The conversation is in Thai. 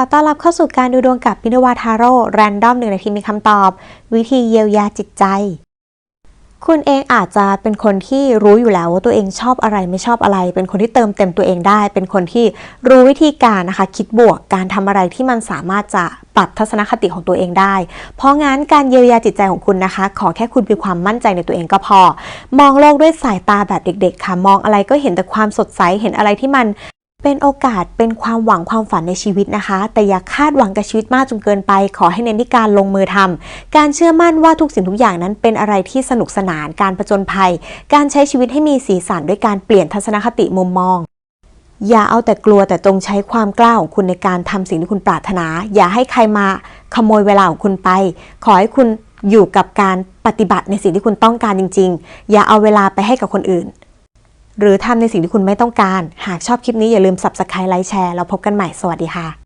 ขอต้อนรับเข้าสู่การดูดวงกับมินวาทาโร่แรนดอมหนึ่งนาทีมีคำตอบ วิธีเยียวยาจิตใจ คุณเองอาจจะเป็นคนที่รู้อยู่แล้วว่าตัวเองชอบอะไรไม่ชอบอะไร เป็นคนที่เติมเต็มตัวเองได้ เป็นคนที่รู้วิธีการนะคะ คิดบวกการทำอะไรที่มันสามารถจะปรับทัศนคติของตัวเองได้ เพราะงั้นการเยียวยาจิตใจของคุณนะคะ ขอแค่คุณมีความมั่นใจในตัวเองก็พอ มองโลกด้วยสายตาแบบเด็ก ๆ ค่ะ มองอะไรก็เห็นแต่ความสดใส เห็นอะไรที่มัน เป็นโอกาสเป็นความหวังความฝันในชีวิตนะคะ แต่อย่าคาดหวังกับชีวิตมากจนเกินไป ขอให้เน้นที่การลงมือทำการเชื่อมั่นว่าทุกสิ่งทุกอย่างนั้นเป็นอะไรที่สนุกสนานการประจนภัย การใช้ชีวิตให้มีสีสันด้วยการเปลี่ยนทัศนคติมุมมอง อย่าเอาแต่กลัวแต่จงใช้ความกล้าของคุณในการทำสิ่งที่คุณปรารถนา อย่าให้ใครมาขโมยเวลาของคุณไป ขอให้คุณอยู่กับการปฏิบัติในสิ่งที่คุณต้องการจริง ๆ อย่าเอาเวลาไปให้กับคนอื่น หรือทำในสิ่งที่คุณไม่ต้องการ หากชอบคลิปนี้อย่าลืม subscribe ไลค์แชร์แล้วพบกันใหม่สวัสดีค่ะ